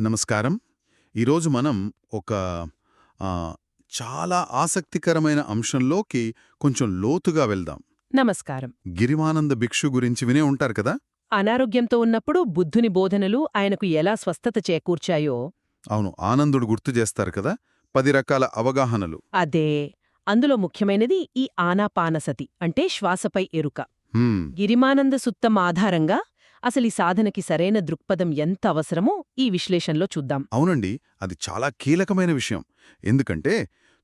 నమస్కారం. ఈరోజు మనం ఒక చాలా ఆసక్తికరమైన అంశంలోకి కొంచెం లోతుగా వెళ్దాం. నమస్కారం. గిరిమానంద భిక్షు గురించి వినే ఉంటారు కదా? అనారోగ్యంతో ఉన్నప్పుడు బుద్ధుని బోధనలు ఆయనకు ఎలా స్వస్థత చేకూర్చాయో అవును ఆనందుడు గుర్తు చేస్తారు కదా? పది రకాల అవగాహనలు. అదే. అందులో ముఖ్యమైనది ఈ ఆనాపానసతి అంటే శ్వాసపై ఎరుక. గిరిమానంద సుత్తం ఆధారంగా అసలు ఈ సాధనకి సరైన దృక్పథం ఎంత అవసరమో ఈ విశ్లేషణలో చూద్దాం. అవునండి అది చాలా కీలకమైన విషయం. ఎందుకంటే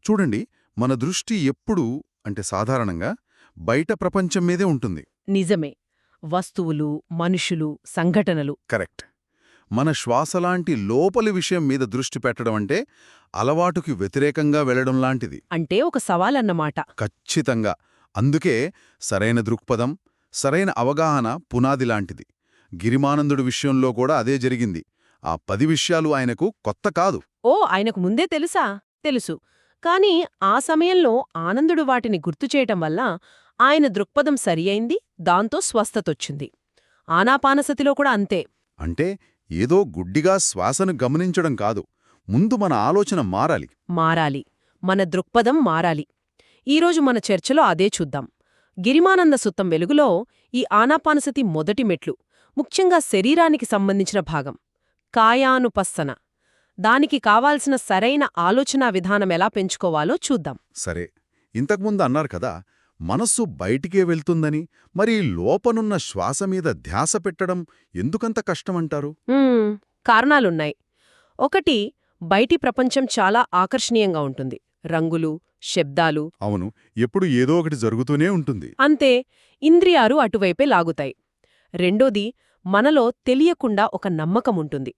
చూడండి మన దృష్టి ఎప్పుడూ అంటే సాధారణంగా బయట ప్రపంచం మీదే ఉంటుంది. నిజమే. వస్తువులు మనుషులు సంఘటనలు. కరెక్ట్. మన శ్వాసలాంటి లోపలి విషయం మీద దృష్టి పెట్టడం అంటే అలవాటుకి వ్యతిరేకంగా వెళ్ళడం లాంటిది. అంటే ఒక సవాలన్నమాట. ఖచ్చితంగా. అందుకే సరైన దృక్పథం సరైన అవగాహన పునాది లాంటిది. గిరిమానందుడి విషయంలో కూడా అదే జరిగింది. ఆ పది విషయాలు ఆయనకు కొత్త కాదు. ఓ ఆయనకు ముందే తెలుసా? తెలుసు. కాని ఆ సమయంలో ఆనందుడు వాటిని గుర్తుచేయటం వల్ల ఆయన దృక్పథం సరియైంది దాంతో స్వస్థతొచ్చింది. ఆనాపానసతిలో కూడా అంతే. అంటే ఏదో గుడ్డిగా శ్వాసను గమనించడం కాదు. ముందు మన ఆలోచన మారాలి. మారాలి. మన దృక్పథం మారాలి. ఈరోజు మన చర్చలో అదే చూద్దాం. గిరిమానంద సుత్తం వెలుగులో ఈ ఆనాపానసతి మొదటి మెట్లు. ముఖ్యంగా శరీరానికి సంబంధించిన భాగం. కాయానుపස්සన దానికి కావాల్సిన సరైన ఆలోచనా విధానం ఎలా పెంచుకోవాలో చూద్దాం. సరే ఇంతకుముందు అన్నారు కదా మనస్సు బయటికే వెళ్తుందని మరి లోపనున్న శ్వాస మీద ధ్యాస పెట్టడం ఎందుకంత కష్టమంటారు? కారణాలున్నాయి. ఒకటి బయటి ప్రపంచం చాలా ఆకర్షణీయంగా ఉంటుంది. రంగులు శబ్దాలు అవును ఎప్పుడు ఏదో ఒకటి జరుగుతూనే ఉంటుంది. అంతే ఇంద్రియాలు అటువైపే లాగుతాయి. రెండోది మనలో తెలియకుండా ఒక నమ్మకముంటుంది.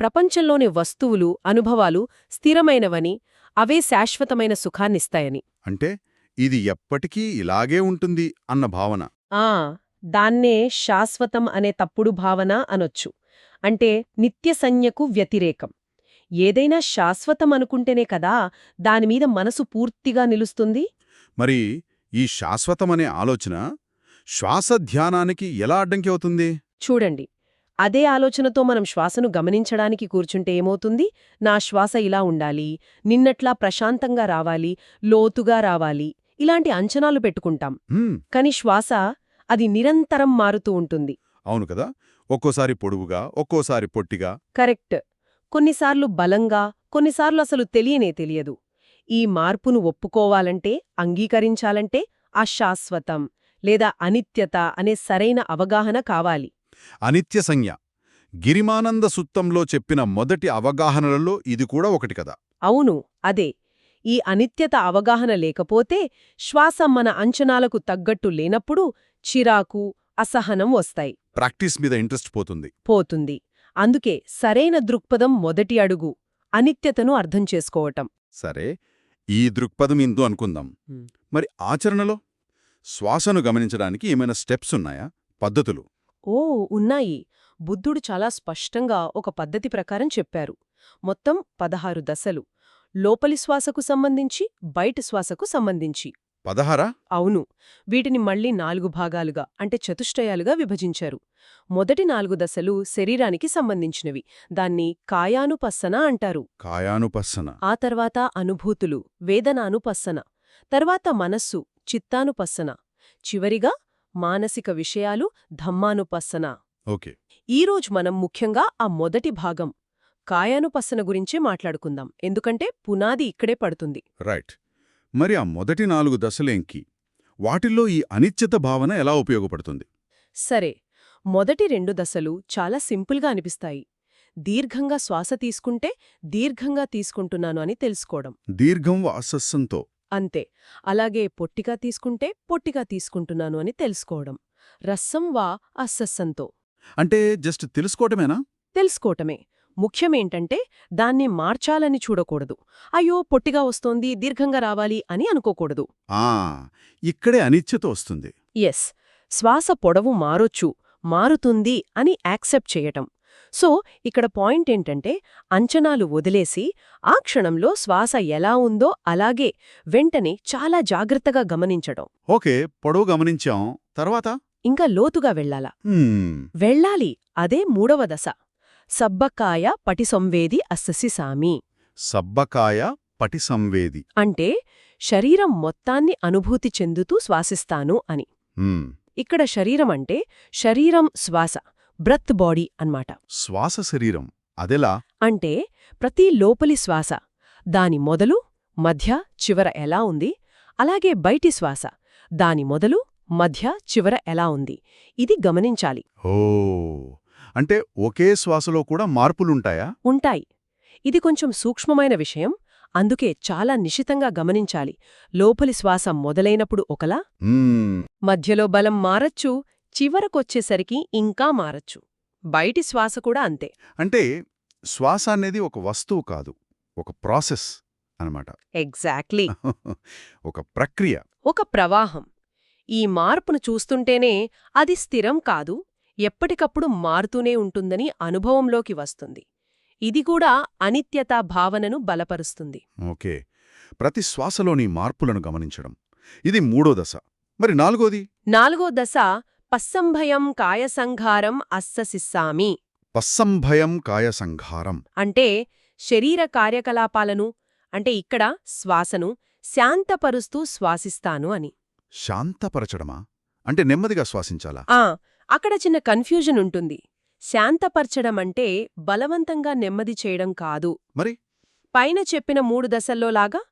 ప్రపంచంలోని వస్తువులు అనుభవాలు స్థిరమైనవని అవే శాశ్వతమైన సుఖాన్నిస్తాయని. అంటే ఇది ఎప్పటికీ ఇలాగే ఉంటుంది అన్న భావన. ఆ దాన్నే శాశ్వతం అనే తప్పుడు భావన అనొచ్చు. అంటే నిత్య సంజ్ఞకు వ్యతిరేకం. ఏదైనా శాశ్వతం అనుకుంటేనే కదా దానిమీద మనసు పూర్తిగా నిలుస్తుంది? మరి ఈ శాశ్వతమనే ఆలోచన శ్వాస ధ్యానానికి ఎలా అడ్డంకి అవుతుంది చూడండి. అదే ఆలోచనతో మనం శ్వాసను గమనించడానికి కూర్చుంటే ఏమవుతుంది? నా శ్వాస ఇలా ఉండాలి నిన్నట్లా ప్రశాంతంగా రావాలి లోతుగా రావాలి ఇలాంటి అంచనాలు పెట్టుకుంటాం. కాని శ్వాస అది నిరంతరం మారుతూ ఉంటుంది. అవును కదా? ఒక్కోసారి పొడువుగా ఒక్కోసారి పొట్టిగా. కరెక్ట్. కొన్నిసార్లు బలంగా కొన్నిసార్లు అసలు తెలియనే తెలియదు. ఈ మార్పును ఒప్పుకోవాలంటే అంగీకరించాలంటే అశాశ్వతం. లేదా అనిత్యత అనే సరైన అవగాహన కావాలి. అనిత్య సంజ్ఞ. గిరిమానంద సుత్తంలో చెప్పిన మొదటి అవగాహనలలో ఇది కూడా ఒకటి కదా. అవును అదే. ఈ అనిత్యత అవగాహన లేకపోతే శ్వాస మన అంచనాలకు తగ్గట్టు లేనప్పుడు చిరాకు అసహనం వస్తాయి. ప్రాక్టీస్ మీద ఇంట్రెస్ట్ పోతుంది. పోతుంది. అందుకే సరైన దృక్పథం మొదటి అడుగు అనిత్యతను అర్థం చేసుకోవటం. సరే ఈ దృక్పథం ఇందు అనుకుందాం. మరి ఆచరణలో? శ్వాసను గమనించడానికి ఏమైనా స్టెప్స్ ఉన్నాయా? పద్ధతులు? ఓ ఉన్నాయి. బుద్ధుడు చాలా స్పష్టంగా ఒక పద్ధతి ప్రకారం చెప్పారు. మొత్తం పదహారు దశలు. లోపలి శ్వాసకు సంబంధించి బయట శ్వాసకు సంబంధించి. పదహారా? అవును. వీటిని మళ్ళీ నాలుగు భాగాలుగా అంటే చతుష్టయాలుగా విభజించారు. మొదటి నాలుగు దశలు శరీరానికి సంబంధించినవి. దాన్ని కాయానుపస్సన అంటారు. కాయానుపస్సన ఆ తర్వాత అనుభూతులు వేదనానుపస్సన తర్వాత మనస్సు చిత్తానుపస్సన. చివరిగా మానసిక విషయాలు ధమ్మానుపస్సన. ఓకే. ఈరోజు మనం ముఖ్యంగా ఆ మొదటి భాగం కాయానుపస్సన గురించే మాట్లాడుకుందాం. ఎందుకంటే పునాది ఇక్కడే పడుతుంది. రైట్. మరి ఆ మొదటి నాలుగు దశలేంకి? వాటిల్లో ఈ అనిశ్చిత భావన ఎలా ఉపయోగపడుతుంది? సరే. మొదటి రెండు దశలు చాలా సింపుల్గా అనిపిస్తాయి. దీర్ఘంగా శ్వాస తీసుకుంటే దీర్ఘంగా తీసుకుంటున్నాను అని తెలుసుకోవడం. దీర్ఘం వాసస్సంతో. అంతే. అలాగే పొట్టిగా తీసుకుంటే పొట్టిగా తీసుకుంటున్నాను అని తెలుసుకోవడం. రస్సం వా అస్సస్సంతో. అంటే జస్ట్ తెలుసుకోవటమేనా తెలుసుకోవటమే ముఖ్యమేంటంటే దాన్ని మార్చాలని చూడకూడదు. అయ్యో పొట్టిగా వస్తోంది దీర్ఘంగా రావాలి అని అనుకోకూడదు. ఆ ఇక్కడే అనిశ్చిత వస్తుంది. ఎస్. శ్వాస పొడవు మారొచ్చు మారుతుంది అని యాక్సెప్ట్ చేయటం. సో ఇక్కడ పాయింట్ ఏంటంటే అంచనాలు వదిలేసి ఆ క్షణంలో శ్వాస ఎలా ఉందో అలాగే వెంటనే చాలా జాగ్రత్తగా గమనించడం. ఓకే పొడవు గమనించాం. తర్వాత? ఇంకా లోతుగా వెళ్ళాలా. వెళ్ళాలి అదే మూడవ దశ. సబ్బకాయ పటిసంవేది అస్ససి సామి. సబ్బకాయ పటి సంవేది అంటే శరీరం మొత్తాన్ని అనుభూతి చెందుతూ శ్వాసిస్తాను అని. ఇక్కడ శరీరం అంటే శరీరం శ్వాస. బ్రత్ బాడీ అన్నమాట. శ్వాస శరీరం అదెలా? అంటే ప్రతి లోపలి శ్వాస దాని మొదలు మధ్య చివర ఎలా ఉంది? అలాగే బయటి శ్వాస దాని మొదలు మధ్య చివర ఎలా ఉంది? ఇది గమనించాలి. ఓ అంటే ఒకే శ్వాసలో కూడా మార్పులుంటాయా? ఉంటాయి. ఇది కొంచెం సూక్ష్మమైన విషయం అందుకే చాలా నిశితంగా గమనించాలి. లోపలి శ్వాస మొదలైనప్పుడు ఒకలా. మధ్యలో బలం మారచ్చు చివరకొచ్చేసరికి ఇంకా మారచ్చు. బయటి శ్వాస కూడా అంతే. అంటే శ్వాస అనేది ఒక వస్తువు కాదు ఒక ప్రాసెస్ అన్నమాట. ఎగ్జాక్ట్లీ. ఒక ప్రక్రియ. ఒక ప్రవాహం. ఈ మార్పును చూస్తుంటేనే అది స్థిరం కాదు ఎప్పటికప్పుడు మారుతూనే ఉంటుందని అనుభవంలోకి వస్తుంది. ఇది కూడా అనిత్యతా భావనను బలపరుస్తుంది. ఓకే. ప్రతి శ్వాసలోని మార్పులను గమనించడం. ఇది మూడో దశ. మరి నాలుగోది? నాలుగో దశ పస్సంభయం కాయసంఘారం అస్ససిస్సామి పస్సంభయం కాయసంఘారం. అంటే శరీర కార్యకలాపాలను అంటే ఇక్కడ శ్వాసను శాంతపరుస్తూ శ్వాసిస్తాను అని. శాంతపరచడమా? అంటే నెమ్మదిగా శ్వాసించాలా? ఆ అక్కడ చిన్న కన్ఫ్యూజన్ ఉంటుంది. శాంతపరచడం అంటే బలవంతంగా నెమ్మది చేయడం కాదు. మరి? పైన చెప్పిన మూడు దశల్లోలాగా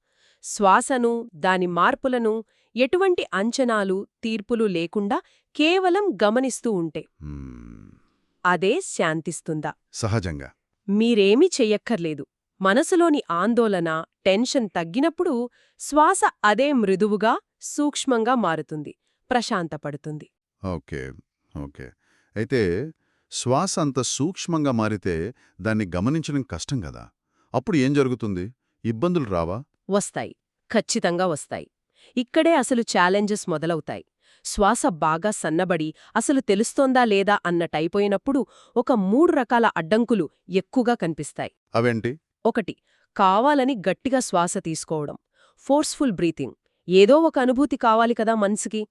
శ్వాసను దాని మార్పులను ఎటువంటి అంచనాలు తీర్పులు లేకుండా కేవలం గమనిస్తూ ఉంటే. అదే శాంతిస్తుందా? సహజంగా. మీరేమీ చెయ్యక్కర్లేదు. మనసులోని ఆందోళన టెన్షన్ తగ్గినప్పుడు శ్వాస అదే మృదువుగా సూక్ష్మంగా మారుతుంది ప్రశాంతపడుతుంది. Okay okay. అయితే శ్వాస అంత సూక్ష్మంగా మారితే దాన్ని గమనించడం కష్టం కదా. అప్పుడు ఏం జరుగుతుంది? ఇబ్బందులు రావా? వస్తాయి. ఖచ్చితంగా వస్తాయి. ఇక్కడే అసలు ఛాలెంజెస్ మొదలవుతాయి. శ్వాస బాగా సన్నబడి అసలు తెలుస్తోందా లేదా అన్నట్టయిపోయినప్పుడు ఒక మూడు రకాల అడ్డంకులు ఎక్కువగా కనిపిస్తాయి. అవేంటి? ఒకటి కావాలని గట్టిగా శ్వాస తీసుకోవడం. Forceful breathing. ఏదో ఒక అనుభూతి కావాలి కదా మనసుకి.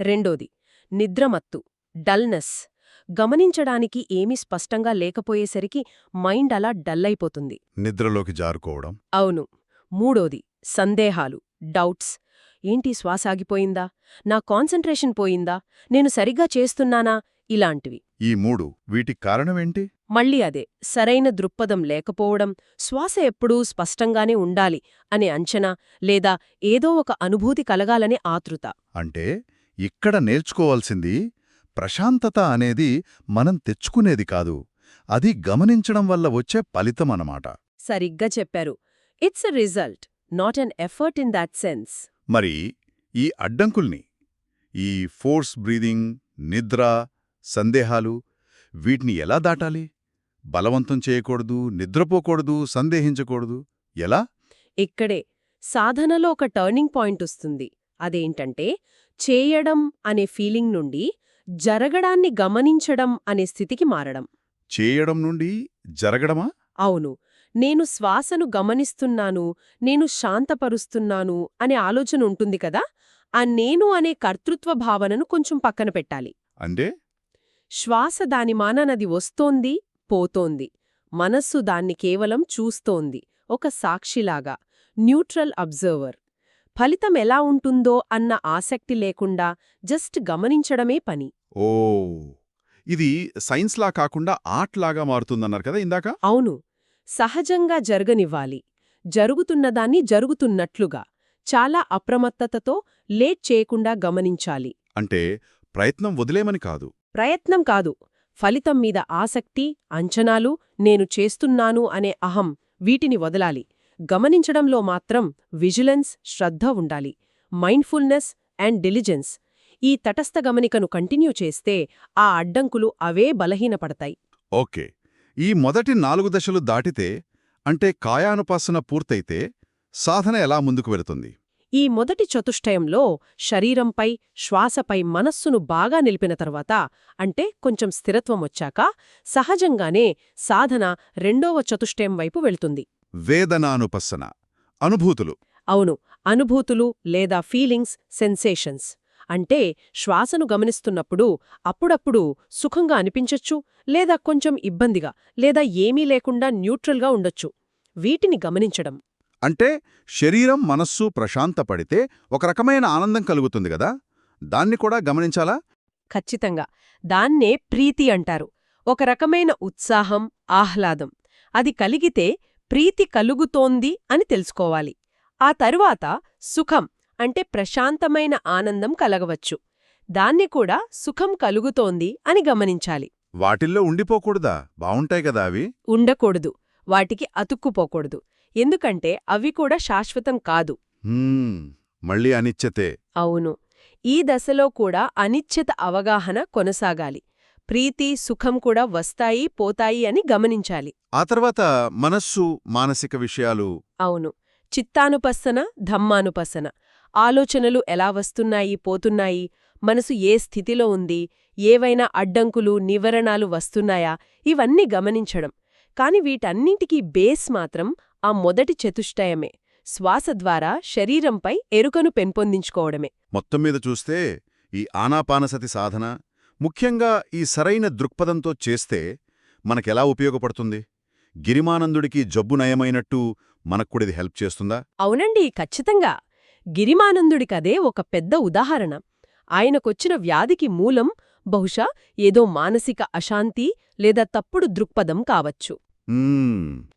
రెండోది నిద్రమత్తు డల్నెస్. గమనించడానికి ఏమీ స్పష్టంగా లేకపోయేసరికి మైండ్ అలా డల్ అయిపోతుంది. నిద్రలోకి జారుకోవడం. అవును. మూడోది సందేహాలు డౌట్స్. ఏంటి శ్వాస ఆగిపోయిందా? నా కాన్సంట్రేషన్ పోయిందా? నేను సరిగ్గా చేస్తున్నానా? ఇలాంటివి. ఈ మూడు వీటి కారణమేంటి? మళ్ళీ అదే సరైన దృక్పథం లేకపోవడం శ్వాస ఎప్పుడూ స్పష్టంగానే ఉండాలి అనే అంచనా లేదా ఏదో ఒక అనుభూతి కలగాలనే ఆతృత. అంటే ఇక్కడ నేర్చుకోవాల్సింది ప్రశాంతత అనేది మనం తెచ్చుకునేది కాదు అది గమనించడం వల్ల వచ్చే ఫలితం అన్నమాట. సరిగ్గా చెప్పారు. It's a result not an effort in that sense. మరి ఈ అడ్డంకుల్ని ఈ ఫోర్స్ బ్రీదింగ్ నిద్ర సందేహాలు వీటిని ఎలా దాటాలి? బలవంతం చేయకూడదు నిద్రపోకూడదు సందేహించకూడదు ఎలా? ఇక్కడే సాధనలో ఒక టర్నింగ్ పాయింట్ వస్తుంది. అదేంటంటే చేయడం అనే ఫీలింగ్ నుండి జరగడాన్ని గమనించడం అనే స్థితికి మారడం. చేయడం నుండి జరగడమా? అవును. నేను శ్వాసను గమనిస్తున్నాను నేను శాంతపరుస్తున్నాను అనే ఆలోచన ఉంటుంది కదా? ఆ నేను అనే కర్తృత్వ భావనను కొంచెం పక్కన పెట్టాలి. అంటే? శ్వాస దాని మాననది వస్తోంది పోతోంది. మనస్సు దాన్ని కేవలం చూస్తోంది. ఒక సాక్షిలాగా. Neutral observer. ఫలితం ఎలా ఉంటుందో అన్న ఆసక్తి లేకుండా జస్ట్ గమనించడమే పని. ఓ! ఇది సైన్స్లా కాకుండా ఆర్ట్లాగా మారుతుందన్నారు కదా ఇందాక? అవును. సహజంగా జరగనివ్వాలి. జరుగుతున్నదాన్ని జరుగుతున్నట్లుగా చాలా అప్రమత్తతతో లేట్ చేయకుండా గమనించాలి. అంటే ప్రయత్నం వదిలేమని కాదు. ప్రయత్నం కాదు. ఫలితం మీద ఆసక్తి అంచనాలు నేను చేస్తున్నాను అనే అహం వీటిని వదలాలి. గమనించడంలో మాత్రం విజిలెన్స్ శ్రద్ధ ఉండాలి. Mindfulness and diligence. ఈ తటస్థ గమనికను కంటిన్యూ చేస్తే ఆ అడ్డంకులు అవే బలహీనపడతాయి. ఓకే. ఈ మొదటి నాలుగు దశలు దాటితే అంటే కాయానుపాసన పూర్తయితే సాధన ఎలా ముందుకు వెళుతుంది? ఈ మొదటి చతుష్టయంలో శరీరంపై శ్వాసపై మనస్సును బాగా నిలిపిన తర్వాత అంటే కొంచెం స్థిరత్వం వచ్చాక సహజంగానే సాధన రెండవ చతుష్టయం వైపు వెళ్తుంది. వేదనానుపස්සన అనుభూతులు. అవును అనుభూతులు లేదా ఫీలింగ్స్ సెన్సేషన్స్. అంటే శ్వాసను గమనిస్తున్నప్పుడు అప్పుడప్పుడు సుఖంగా అనిపించొచ్చు లేదా కొంచెం ఇబ్బందిగా లేదా ఏమీ లేకుండా న్యూట్రల్గా ఉండొచ్చు. వీటిని గమనించడం. అంటే శరీరం మనస్సు ప్రశాంతపడితే ఒక రకమైన ఆనందం కలుగుతుంది గదా దాన్ని కూడా గమనించాలా? ఖచ్చితంగా. దాన్నే ప్రీతి అంటారు. ఒక రకమైన ఉత్సాహం ఆహ్లాదం. అది కలిగితే ప్రీతి కలుగుతోంది అని తెలుసుకోవాలి. ఆ తరువాత సుఖం అంటే ప్రశాంతమైన ఆనందం కలగవచ్చు. దాన్ని కూడా సుఖం కలుగుతోంది అని గమనించాలి. వాటిల్లో ఉండిపోకూడదా? బావుంటాయి కదా అవి? ఉండకూడదు. వాటికి అతుక్కుపోకూడదు. ఎందుకంటే అవి కూడా శాశ్వతం కాదు. మళ్ళీ అనిచ్చతే అవును. ఈ దశలో కూడా అనిశ్చిత అవగాహన కొనసాగాలి. ప్రీతి సుఖం కూడా వస్తాయి పోతాయి అని గమనించాలి. ఆ తర్వాత మనస్సు మానసిక విషయాలు. అవును. చిత్తానుపస్సన ధమ్మానుపసన. ఆలోచనలు ఎలా వస్తున్నాయి పోతున్నాయి మనసు ఏ స్థితిలో ఉంది ఏవైనా అడ్డంకులు నివరణాలు వస్తున్నాయా ఇవన్నీ గమనించడం. కాని వీటన్నింటికీ బేస్ మాత్రం ఆ మొదటి చతుష్టయమే. శ్వాస ద్వారా శరీరంపై ఎరుకను పెంపొందించుకోవడమే. మొత్తం మీద చూస్తే ఈ ఆనాపానసతి సాధన ముఖ్యంగా ఈ సరైన దృక్పథంతో చేస్తే మనకెలా ఉపయోగపడుతుంది? గిరిమానందుడికి జబ్బు నయమైనట్టు మనక్కుడిది హెల్ప్ చేస్తుందా? అవునండి ఖచ్చితంగా. గిరిమానందుడికదే ఒక పెద్ద ఉదాహరణ. ఆయనకొచ్చిన వ్యాధికి మూలం బహుశా ఏదో మానసిక అశాంతి లేదా తప్పుడు దృక్పథం కావచ్చు.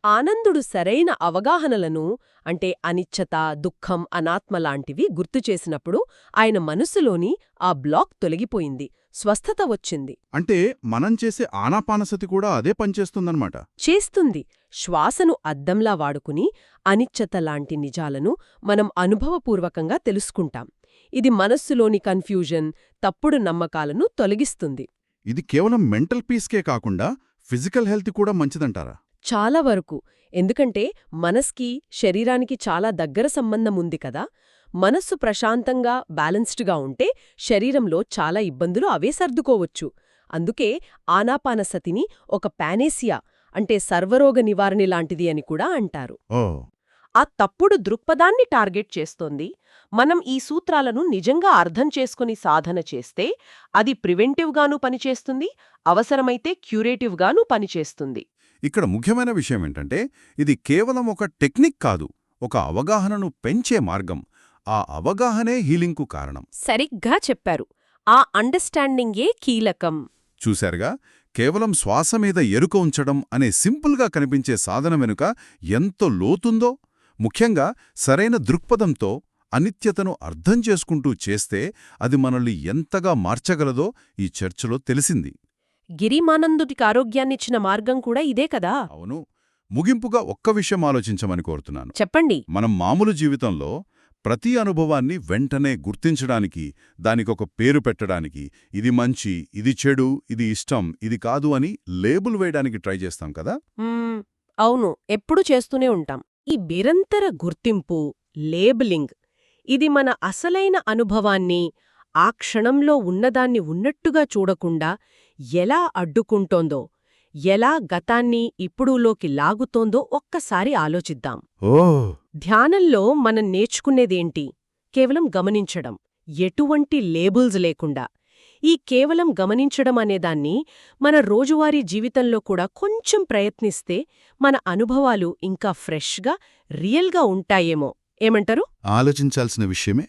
ఆనందుడు సరైన అవగాహనలను అంటే అనిచ్చత దుఃఖం అనాత్మ లాంటివి గుర్తుచేసినప్పుడు ఆయన మనస్సులోని ఆ బ్లాక్ తొలగిపోయింది. స్వస్థత వచ్చింది. అంటే మనం చేసే ఆనాపానసతి కూడా అదే పనిచేస్తుందన్నమాట చేస్తుంది. శ్వాసను అద్దంలా వాడుకుని అనిచ్చత లాంటి నిజాలను మనం అనుభవపూర్వకంగా తెలుసుకుంటాం. ఇది మనస్సులోని కన్ఫ్యూజన్ తప్పుడు నమ్మకాలను తొలగిస్తుంది. ఇది కేవలం మెంటల్ పీస్కే కాకుండా ఫిజికల్ హెల్త్ కూడా మంచిదంటారా? చాలా వరకు. ఎందుకంటే మనస్కి శరీరానికి చాలా దగ్గర సంబంధం ఉంది కదా. మనస్సు ప్రశాంతంగా బ్యాలెన్స్డ్గా ఉంటే శరీరంలో చాలా ఇబ్బందులు అవే సర్దుకోవచ్చు. అందుకే ఆనాపానసతిని ఒక పానేసియా అంటే సర్వరోగ నివారణి లాంటిది అని కూడా అంటారు. ఆ తప్పుడు దృక్పథాన్ని టార్గెట్ చేస్తోంది. మనం ఈ సూత్రాలను నిజంగా అర్థం చేసుకుని సాధన చేస్తే అది ప్రివెంటివ్గానూ పనిచేస్తుంది అవసరమైతే క్యూరేటివ్గానూ పనిచేస్తుంది. ఇక్కడ ముఖ్యమైన విషయం ఏంటంటే ఇది కేవలం ఒక టెక్నిక్ కాదు ఒక అవగాహనను పెంచే మార్గం. ఆ అవగాహనే హీలింగ్కు కారణం. సరిగ్గా చెప్పారు. ఆ అండర్స్టాండింగే కీలకం. చూశారుగా కేవలం శ్వాస మీద ఎరుక ఉంచడం అనే సింపుల్గా కనిపించే సాధన వెనుక ఎంతో లోతుందో ముఖ్యంగా సరైన దృక్పథంతో అనిత్యతను అర్థం చేసుకుంటూ చేస్తే అది మనల్ని ఎంతగా మార్చగలదో ఈ చర్చలో తెలిసింది. గిరిమానందుడికి ఆరోగ్యాన్నిచ్చిన మార్గం కూడా ఇదే కదా? అవును. ముగింపుగా ఒక్క విషయం ఆలోచించమని కోరుతున్నాను. చెప్పండి. మనం మామూలు జీవితంలో ప్రతి అనుభవాన్ని వెంటనే గుర్తించడానికి దానికొక పేరు పెట్టడానికి ఇది మంచి ఇది చెడు ఇది ఇష్టం ఇది కాదు అని లేబుల్ వేయడానికి ట్రై చేస్తాం కదా? అవును. ఎప్పుడూ చేస్తూనే ఉంటాం. ఈ నిరంతర గుర్తింపు లేబులింగ్ ఇది మన అసలైన అనుభవాన్ని ఆ క్షణంలో ఉన్నదాన్ని ఉన్నట్టుగా చూడకుండా ఎలా అడ్డుకుంటోందో ఎలా గతాన్ని ఇప్పుడులోకి లాగుతోందో ఒక్కసారి ఆలోచిద్దాం. ఓ! ధ్యానంలో మనం నేర్చుకునేదేంటి? కేవలం గమనించడం. ఎటువంటి లేబుల్స్ లేకుండా. ఈ కేవలం గమనించడం అనేదాన్ని మన రోజువారీ జీవితంలో కూడా కొంచెం ప్రయత్నిస్తే మన అనుభవాలు ఇంకా ఫ్రెష్గా రియల్గా ఉంటాయేమో. ఏమంటారు? ఆలోచించాల్సిన విషయమే?